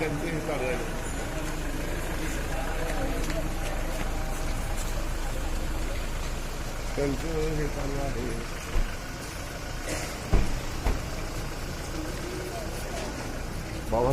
त्यांचं हे चालू आहे. त्यांचं हे चालू आहे. बाबा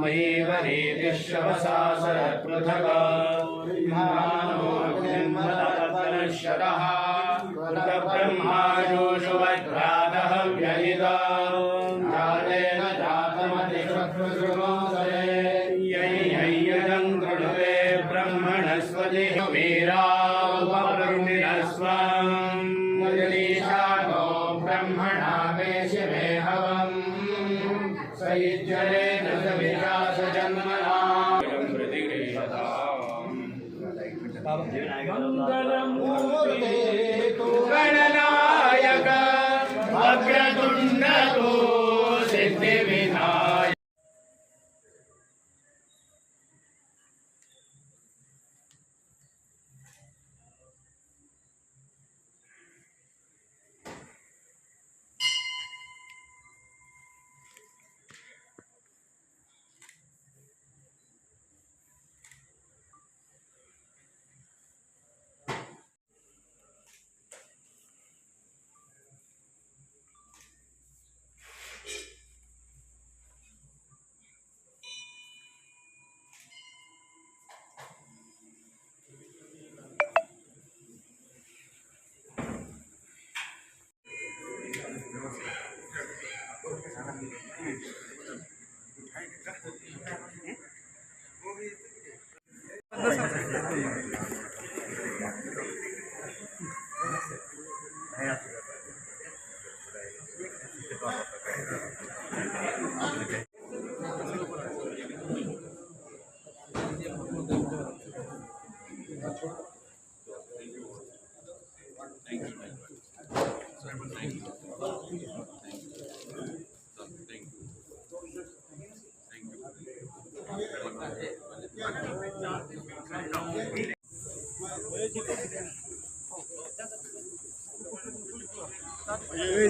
मयि वरेतिश्रवसा सरपृथग शतः ब्रह्माजोषवद्भ्रातः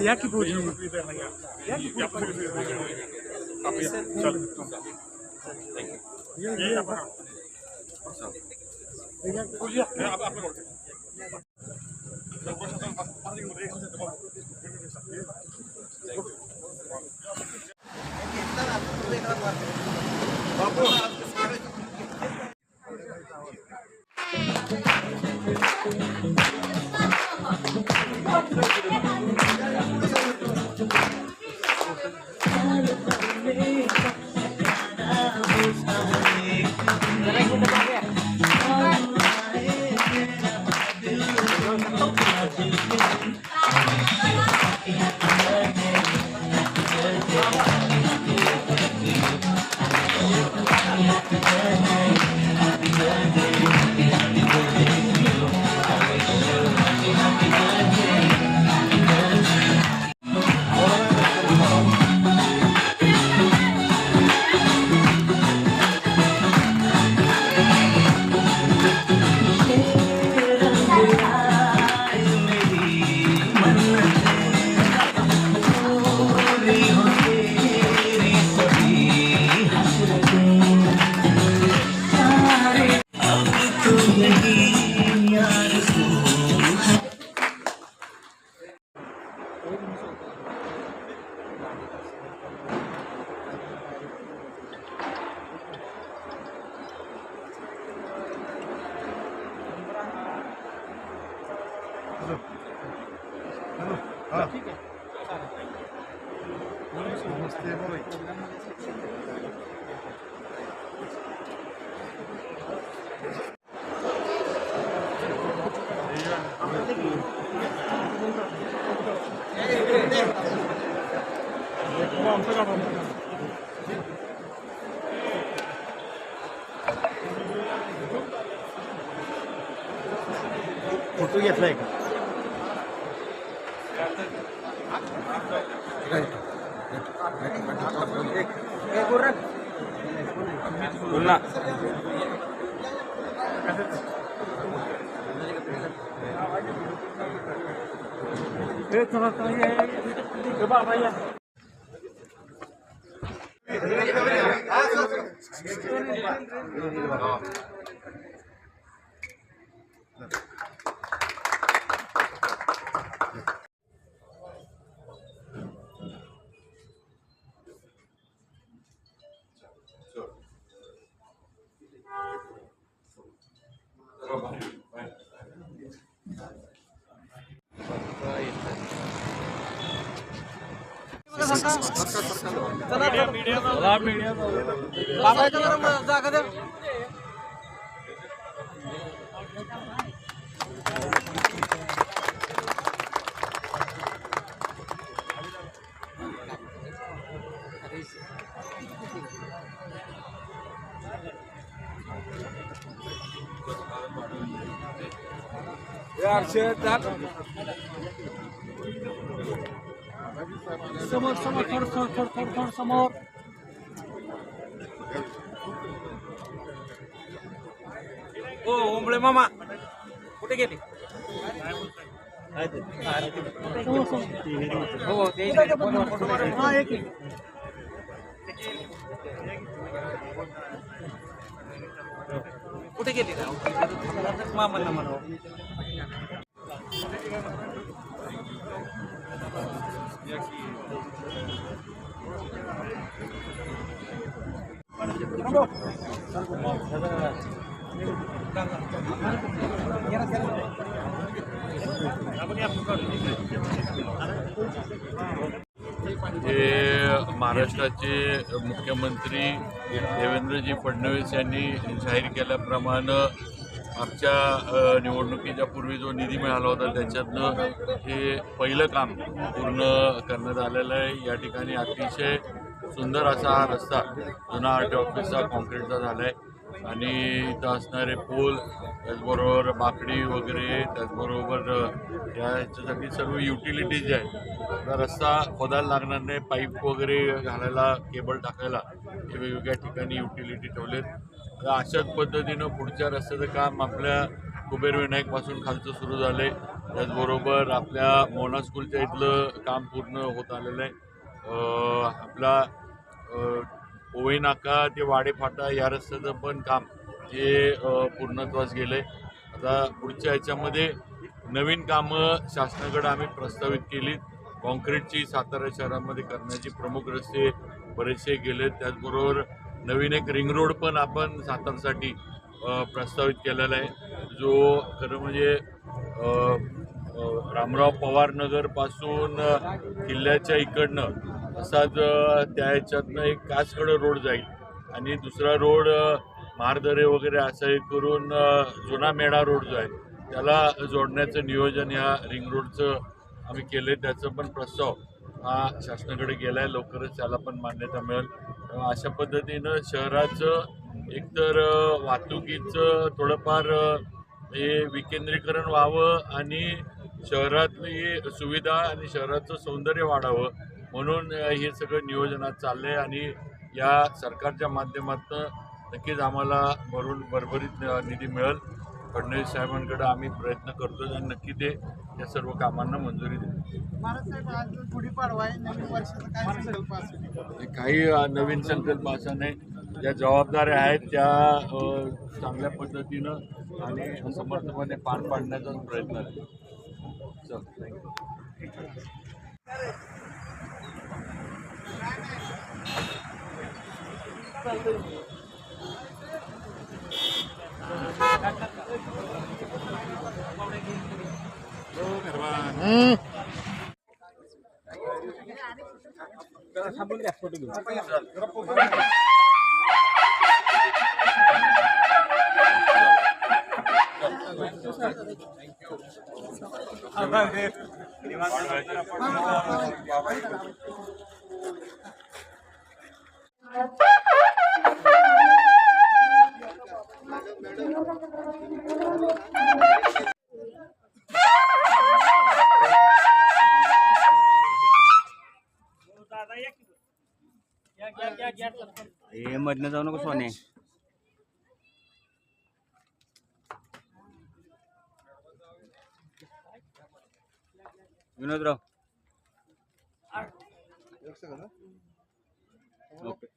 या की पूजी Thank फोटो घेतलाय का 别动了，等一下，走吧，大爷。समोर समोर थोड थोड थोड थोड थोड समोर ओ ओंबळे मामा. कुठे गेले? हो ते हा. कुठे गेले? मामांना म्हणा. हे महाराष्ट्राचे मुख्यमंत्री देवेंद्रजी फडणवीस यांनी जाहीर केल्याप्रमाणे आमच्या निवडणुकीच्या पूर्वी जो निधी मिळाला होता त्याच्यातनं हे पहिलं काम पूर्ण करण्यात आलेलं आहे. या ठिकाणी अतिशय सुंदर असा हा रस्ता जुना आर टी ऑफिसचा कॉन्क्रीटचा झाला आहे आणि इथं असणारे पूल त्याचबरोबर बाकडी वगैरे त्याचबरोबर अ, या ह्याच्यासाठी सर्व युटिलिटी जे आहेत रस्ता खोदायला लागणार नाही पाईप वगैरे घालायला केबल टाकायला हे वेगवेगळ्या ठिकाणी युटिलिटी ठेवलेत. आता अशाच पद्धतीनं पुढच्या रस्त्याचं काम आपल्या कुबेर विनायकपासून खालचं सुरू झालं आहे त्याचबरोबर आपल्या मोना स्कूलच्या इथलं काम पूर्ण होत आलेलं आहे. आपला अ, नाका ते वाडेफाटा या रस्त्याचं पण काम हे पूर्णत्वास गेलं आहे आता पुढच्या ह्याच्यामध्ये नवीन कामं शासनाकडे आम्ही प्रस्तावित केली. कॉन्क्रीटची सातारा शहरामध्ये करण्याची प्रमुख रस्ते बरेचसे गेले त्याचबरोबर नवीन एक रिंग रोड पण आपण सातारसाठी प्रस्तावित केलेला आहे. जो खरं म्हणजे रामराव पवार नगरपासून किल्ल्याच्या इकडनं असाच त्या ह्याच्यातनं एक कासगड रोड जाईल आणि दुसरा रोड मारदरे वगैरे असं हे करून जुना मेढा रोड जो आहे त्याला जोडण्याचं नियोजन ह्या रिंग रोडचं आम्ही केलं आहे त्याचं पण प्रस्ताव हा शासनाकडे गेला आहे लवकरच त्याला पण मान्यता मिळेल. अशा पद्धतीनं शहराचं एकतर वाहतुकीचं थोडंफार हे विकेंद्रीकरण व्हावं आणि शहरातली सुविधा आणि शहराचं सौंदर्य वाढावं म्हणून हे सगळं नियोजनात चाललं आहे आणि या सरकारच्या माध्यमातून नक्कीच आम्हाला भरून भरभरीत निधी मिळेल. फडणवीस साहेबांकडे आम्ही प्रयत्न करतो आणि नक्की ते या सर्व कामांना मंजुरी देईल महाराज आज गुढीपाडवा आहे नवीन वर्षाचा काय संकल्प असेल? काही नवीन संकल्प असा नाही. ज्या जबाबदाऱ्या आहेत त्या चांगल्या पद्धतीनं आणि समर्थपणे पार पाडण्याचाच प्रयत्न आहे. चल. সাবুন এক ফটো हे मधनं जाऊ नको सोने. विनोदराव. एक okay.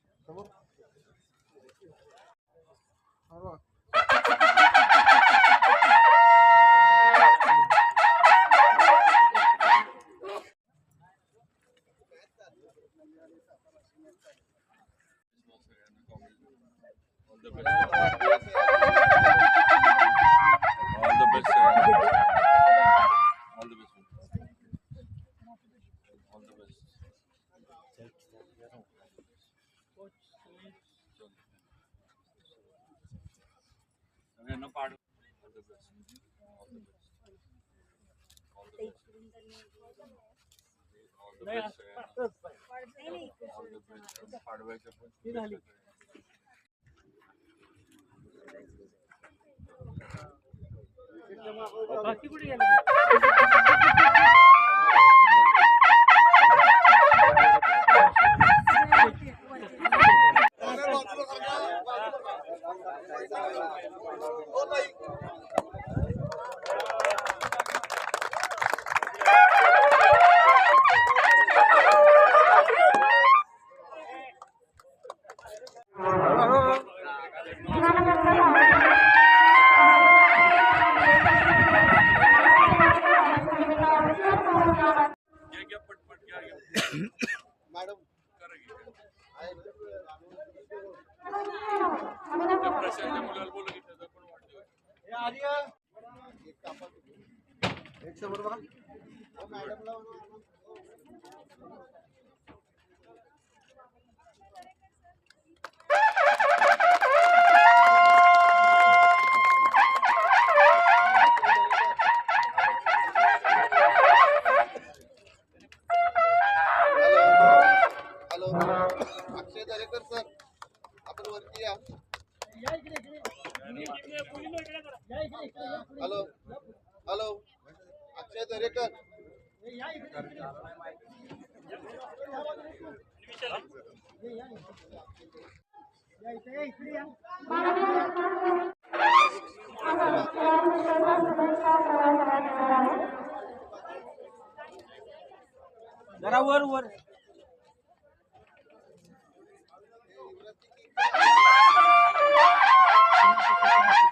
the best. All the best. sir. All the best. All the best. सगळ्यांना पाड All the best. All the best. All the best. All the best सगळ्यांना. All the best. पाडव्याच्या पण बाकी घ्या, घ्या, हॅलो. हॅलो. अक्षय दरेकर. जरा वर वर.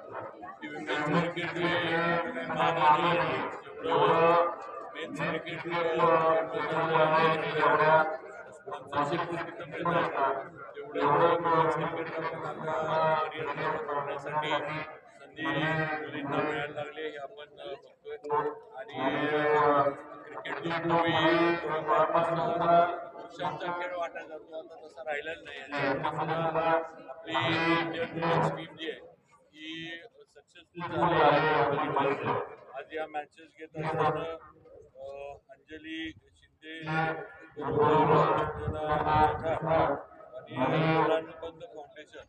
की विमेन्स क्रिकेट हे करण्यासाठी संधी मुलींना मिळायला लागले हे आपण बघतोय आणि क्रिकेट जो पूर्वी थोडाफार पुरुषांचा खेळ वाटला जातो आता तसा राहिलेला नाही आपली इंडियन वुमेन्स टीम जी आहे ही सक्सेसफुल आज या मॅचेस घेत असताना अंजली शिंदे आणि फाउंडेशन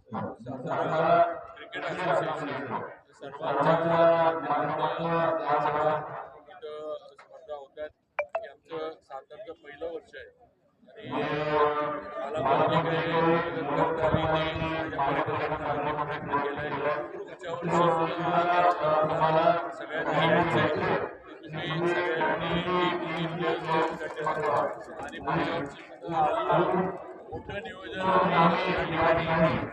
सातारा क्रिकेट असोसिएशन सर्वांच्या स्पर्धा होतात हे आमचं सातारचं पहिलं वर्ष आहे. आणि मला पण काही करता आली माझ्या आहे आणि पुढच्या वर्षी सुद्धा मोठं नियोजन या ठिकाणी आणि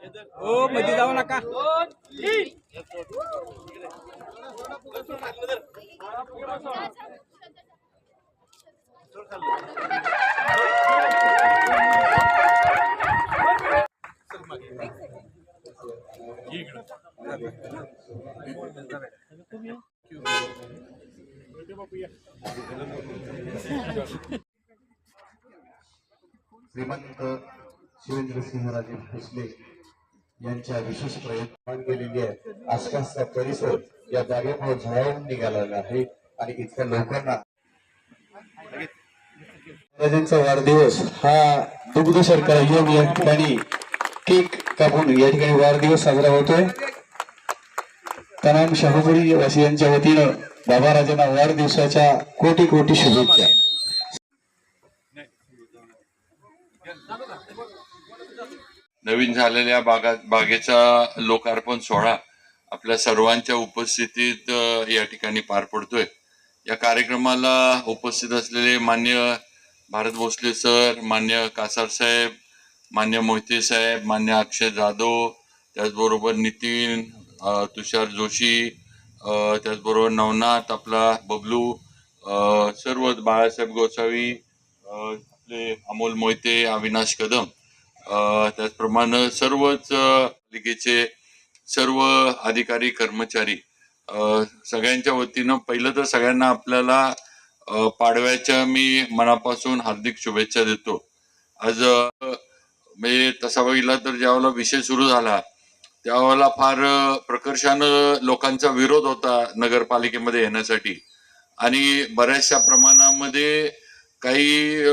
ओ मध्ये जाऊ नका. इकडं श्रीमंत शिवेंद्रसिंहराजे भोसले यांच्या विशेष प्रयत्न केलेली आहे. आसपासचा परिसर या जागेमुळे झळावून निघालेला आहे आणि इतक्या लोकांना राजांचा वाढदिवस हा दुग्ध शर्करा योग या ठिकाणी केक कापून या ठिकाणी वाढदिवस साजरा होतोय. तमाम शाहूपुरी वासियांच्या वतीनं बाबा राजांना वाढदिवसाच्या कोटी कोटी शुभेच्छा. नवीन झालेल्या बागा बागेचा लोकार्पण सोहळा आपल्या सर्वांच्या उपस्थितीत या ठिकाणी पार पडतोय. या कार्यक्रमाला उपस्थित असलेले मान्य भारत भोसले सर मान्य कासार साहेब मान्य मोहिते साहेब मान्य अक्षय जाधव त्याचबरोबर नितीन तुषार जोशी त्याचबरोबर नवनाथ आपला बबलू सर्व बाळासाहेब गोसावी आपले अमोल मोहिते अविनाश कदम त्याचप्रमाणे सर्वच पालिकेचे सर्व अधिकारी कर्मचारी सगळ्यांच्या वतीनं पहिलं तर सगळ्यांना आपल्याला पाडव्याच्या मी मनापासून हार्दिक शुभेच्छा देतो. आज म्हणजे तसा बघितला तर ज्यावेळेला विषय सुरू झाला त्यावेळेला फार प्रकर्षानं लोकांचा विरोध होता नगरपालिकेमध्ये येण्यासाठी. आणि बऱ्याचशा प्रमाणामध्ये काही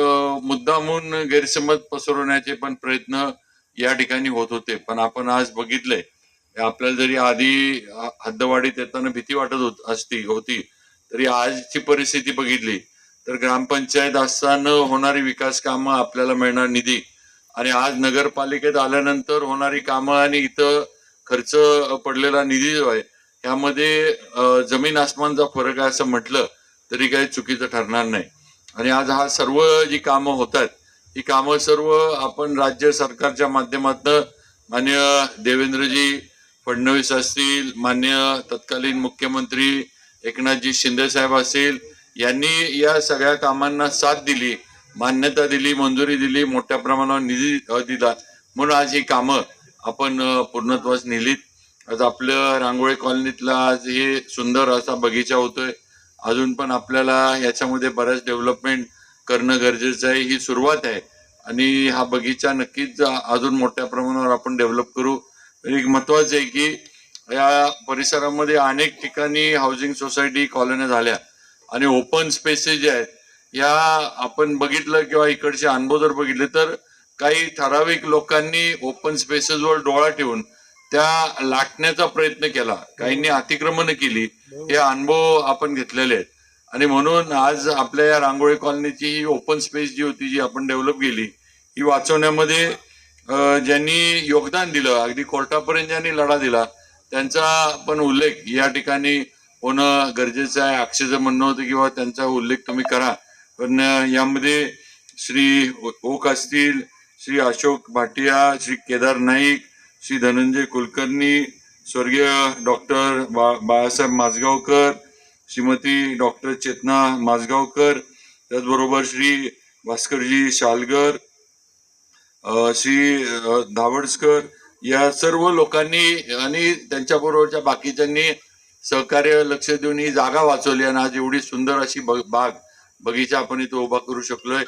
मुद्दामून गैरसमज पसरवण्याचे पण प्रयत्न या ठिकाणी होत होते. पण आपण आज बघितलंय आपल्याला जरी आधी हद्दवाडीत हद्दवाढीत येताना भीती वाटत होत असती होती तरी आजची परिस्थिती बघितली तर ग्रामपंचायत असताना होणारी विकास कामं आपल्याला मिळणार निधी. आणि आज नगरपालिकेत आल्यानंतर होणारी कामं आणि इथं खर्च पडलेला निधी जो आहे यामध्ये जमीन आसमानचा फरक आहे असं म्हटलं तरी काही चुकीचं ठरणार नाही. आणि आज हा सर्व जी कामं होतात ही कामं सर्व आपण राज्य सरकारच्या माध्यमातून मान्य देवेंद्रजी फडणवीस असतील मान्य तत्कालीन मुख्यमंत्री एकनाथजी शिंदे साहेब असतील यांनी या सगळ्या कामांना साथ दिली मान्यता दिली मंजुरी दिली मोठ्या प्रमाणावर निधी दिला. म्हणून आज ही कामं आपण पूर्णत्वास नेलीत. आज आपलं रांगोळी कॉलनीतला आज हे सुंदर असा बगीचा होतोय. अजून पण आपल्याला याच्यामध्ये बऱ्याच डेव्हलपमेंट करणं गरजेचं आहे ही सुरुवात आहे. आणि हा बगीचा नक्कीच अजून मोठ्या प्रमाणावर आपण डेव्हलप करू. एक महत्वाचं आहे की या परिसरामध्ये अनेक ठिकाणी हाऊसिंग सोसायटी कॉलन्या झाल्या. आणि ओपन स्पेसेस जे आहेत या आपण बघितलं किंवा इकडचे अनुभव जर बघितले तर काही ठराविक लोकांनी ओपन स्पेसेसवर डोळा ठेवून त्या लाटण्याचा प्रयत्न केला. काहींनी अतिक्रमण केली. हे अनुभव आपण घेतलेले आहेत. आणि म्हणून आज आपल्या या रांगोळी कॉलनीची ही ओपन स्पेस जी होती जी आपण डेव्हलप केली ही वाचवण्यामध्ये ज्यांनी योगदान दिलं अगदी कोर्टापर्यंत ज्यांनी लढा दिला त्यांचा पण उल्लेख या ठिकाणी होणं गरजेचं आहे. अक्षयचं म्हणणं होतं किंवा त्यांचा उल्लेख तुम्ही करा. पण यामध्ये श्री ओक असतील श्री अशोक भाटिया श्री केदार नाईक श्री धनंजय कुलकर्णी स्वर्गीय डॉक्टर बा बाळासाहेब माजगावकर श्रीमती डॉक्टर चेतना माजगावकर त्याचबरोबर श्री भास्करजी शालगर श्री धावडसकर या सर्व लोकांनी आणि त्यांच्याबरोबरच्या बाकीच्यांनी सहकार्य लक्ष देऊन ही जागा वाचवली आणि आज एवढी सुंदर अशी बाग बगीचा आपण इथं उभा करू शकलोय.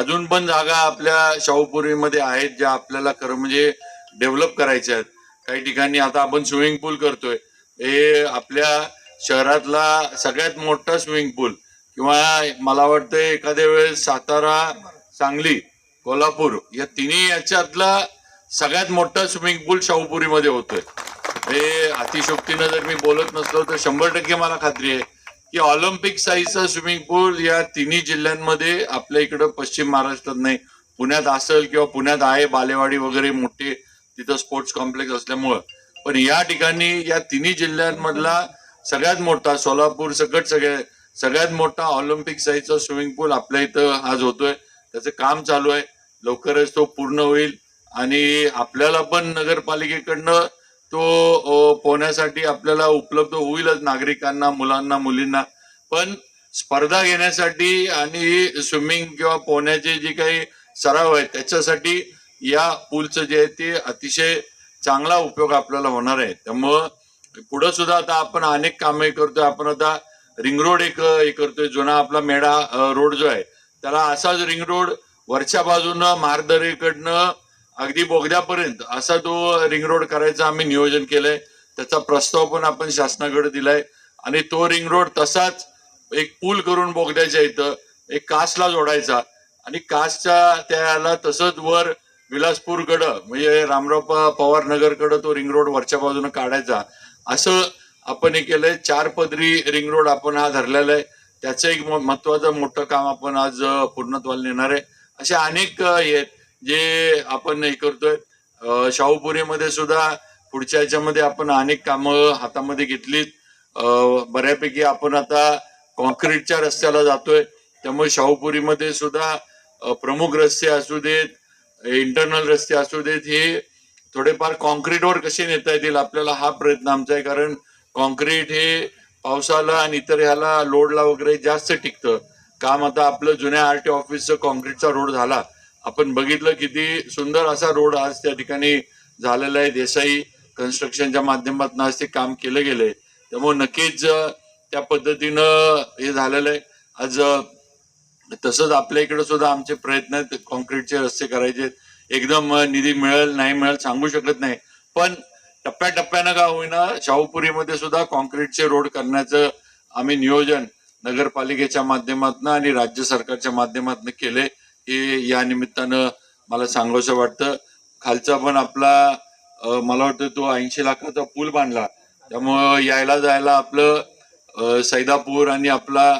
अजून पण जागा आपल्या शाहूपुरीमध्ये आहेत ज्या आपल्याला खरं म्हणजे डेव्हलप करायच्या आहेत. काही ठिकाणी आता आपण स्विमिंग पूल करतोय. हे आपल्या शहरातला सगळ्यात मोठा स्विमिंग पूल किंवा मला वाटतं एखाद्या वेळेस सातारा सांगली कोल्हापूर या तिन्ही याच्यातला सगळ्यात मोठा स्विमिंग पूल शाहूपुरीमध्ये होतोय. हे अतिशोक्तीनं जर मी बोलत नसलो तर शंभर टक्के मला खात्री आहे की ऑलिम्पिक साईजचा स्विमिंग पूल या तिन्ही जिल्ह्यांमध्ये आपल्या इकडं पश्चिम महाराष्ट्रात नाही. पुण्यात असेल किंवा पुण्यात आहे बालेवाडी वगैरे मोठे तिथं स्पोर्ट्स कॉम्प्लेक्स असल्यामुळं. पण या ठिकाणी या तिन्ही जिल्ह्यांमधला सगळ्यात मोठा सोलापूर सकट सगळ्या सगळ्यात मोठा ऑलिम्पिक साईजचा स्विमिंग पूल आपल्या इथं आज होतोय. त्याचं काम चालू आहे. लवकरच तो पूर्ण होईल. आणि आपल्याला पण नगरपालिकेकडनं तो पोहण्यासाठी आपल्याला उपलब्ध होईलच नागरिकांना मुलांना मुलींना. पण स्पर्धा घेण्यासाठी आणि स्विमिंग किंवा पोहण्याचे जे काही सराव आहेत त्याच्यासाठी या पूलचं जे आहे ते अतिशय चांगला उपयोग आपल्याला होणार आहे. त्यामुळं पुढं सुद्धा आता आपण अनेक कामे करतोय. आपण आता रिंग रोड एक हे करतोय जुना आपला मेढा रोड जो आहे त्याला असाच रिंग रोड वरच्या बाजूनं महारदरीकडनं अगदी बोगद्यापर्यंत असा तो रिंग रोड करायचा आम्ही नियोजन केलंय. त्याचा प्रस्ताव पण आपण शासनाकडे दिलाय. आणि तो रिंग रोड तसाच एक पूल करून बोगद्याच्या इथं एक कासला जोडायचा. आणि कासच्या त्याला तसंच वर विलासपूरकडं म्हणजे रामराव पवार नगरकडं तो रिंग रोड वरच्या बाजूने काढायचा. असं आपण हे केलंय. चार पदरी रिंग रोड आपण हा धरलेला आहे त्याचं एक म- महत्वाचं मोठं काम आपण आज पूर्णत्वाला नेणार आहे. असे अनेक हे आहेत जे आपण हे करतोय. शाहूपुरीमध्ये सुद्धा पुढच्या याच्यामध्ये आपण अनेक कामं हातामध्ये घेतलीत. बऱ्यापैकी आपण आता कॉन्क्रीटच्या रस्त्याला जातोय. त्यामुळे शाहूपुरीमध्ये सुद्धा प्रमुख रस्ते असू देत इंटरनल रस्ते असू देत हे थोडेफार कॉन्क्रीटवर कसे नेता येतील आपल्याला हा प्रयत्न आमचा आहे. कारण कॉन्क्रीट हे पावसाला आणि इतर ह्याला लोडला वगैरे जास्त टिकतं. काम आता आपलं जुन्या आर टी ऑफिसचं कॉन्क्रीटचा रोड झाला. आपण बघितलं किती सुंदर असा रोड आज त्या ठिकाणी झालेला आहे. देसाई कन्स्ट्रक्शनच्या माध्यमातून आज ते काम केलं गेलंय. त्यामुळे नक्कीच त्या पद्धतीनं हे झालेलं आहे. आज तसंच आपल्या इकडे सुद्धा आमचे प्रयत्न आहेत कॉन्क्रीटचे रस्ते करायचे एकदम निधी मिळेल नाही मिळेल सांगू शकत नाही. पण टप्प्याटप्प्यानं का होईना शाहूपुरीमध्ये सुद्धा कॉन्क्रीटचे रोड करण्याचं आम्ही नियोजन नगरपालिकेच्या माध्यमातून आणि राज्य सरकारच्या माध्यमातून केले हे या निमित्तानं मला सांगावंसं वाटतं. खालचा पण आपला मला वाटतं तो ऐंशी लाखाचा पूल बांधला. त्यामुळं यायला जायला आपलं सैदापूर आणि आपला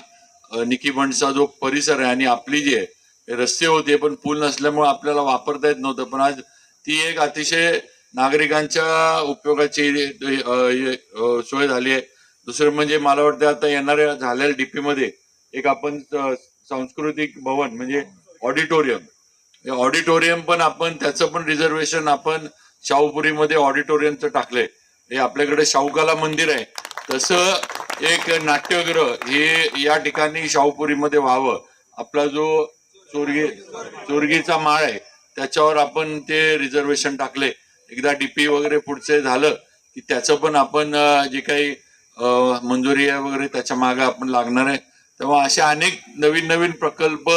निकी बंडचा जो परिसर आहे आणि आपली जी आहे रस्ते होते पण पूल नसल्यामुळे आपल्याला वापरता येत नव्हतं. पण आज ती एक अतिशय नागरिकांच्या उपयोगाची सोय झाली आहे. दुसरं म्हणजे मला वाटतं आता येणाऱ्या झालेल्या डीपी मध्ये एक आपण सांस्कृतिक भवन म्हणजे ऑडिटोरियम. हे ऑडिटोरियम पण आपण त्याचं पण रिझर्वेशन आपण शाहूपुरीमध्ये ऑडिटोरियमचं टाकलंय. हे आपल्याकडे शाहूकाला मंदिर आहे. तसं एक नाट्यगृह हे या ठिकाणी शाहूपुरीमध्ये व्हावं. आपला जो चोरगी चोरगीचा माळ आहे त्याच्यावर आपण ते रिझर्वेशन टाकले. एकदा डीपी वगैरे पुढचे झालं की त्याचं पण आपण जे काही मंजुरी आहे वगैरे त्याच्यामागे आपण लागणार आहे. तेव्हा असे अनेक नवीन नवीन प्रकल्प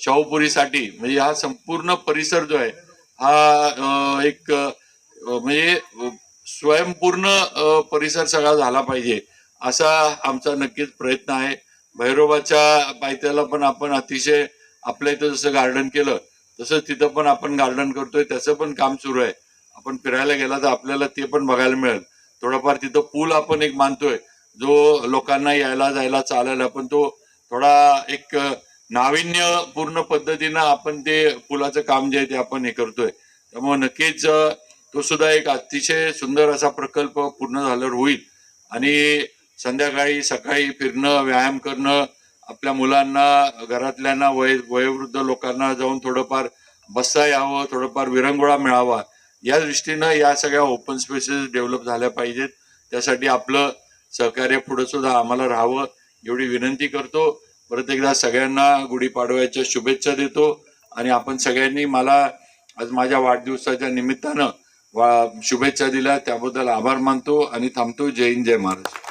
शाहूपुरीसाठी म्हणजे हा संपूर्ण परिसर जो आहे हा एक म्हणजे स्वयंपूर्ण परिसर सगळा झाला पाहिजे. असा आमचा नक्कीच प्रयत्न आहे. भैरोबाच्या पायथ्याला पण आपण अतिशय आपल्या इथं जसं गार्डन केलं तसंच तिथं पण आपण गार्डन करतोय त्याचं पण काम सुरू आहे. आपण फिरायला गेला तर आपल्याला ते पण बघायला मिळेल. थोडाफार तिथं पूल आपण एक मानतोय जो लोकांना यायला जायला चालायला पण तो थोडा एक नाविन्यपूर्ण पद्धतीनं आपण ते पुलाचं काम जे आहे ते आपण हे करतोय. त्यामुळे नक्कीच तो सुद्धा एक अतिशय सुंदर असा प्रकल्प पूर्ण झाल्यावर होईल. आणि संध्याकाळी सकाळी फिरणं व्यायाम करणं आपल्या मुलांना घरातल्यांना वय वयोवृद्ध लोकांना जाऊन थोडंफार बसता यावं थोडंफार विरंगुळा मिळावा. या दृष्टीनं या सगळ्या ओपन स्पेसेस डेव्हलप झाल्या पाहिजेत. त्यासाठी आपलं सहकार्य पुढे सुद्धा आम्हाला राहावं एवढी विनंती करतो. परत एकदा सगळ्यांना गुढीपाडव्याच्या शुभेच्छा देतो. आणि आपण सगळ्यांनी मला आज माझ्या वाढदिवसाच्या निमित्तानं वा शुभेच्छा दिल्या. त्याबद्दल आभार मानतो आणि थांबतो. जय हिंद जय महाराष्ट्र.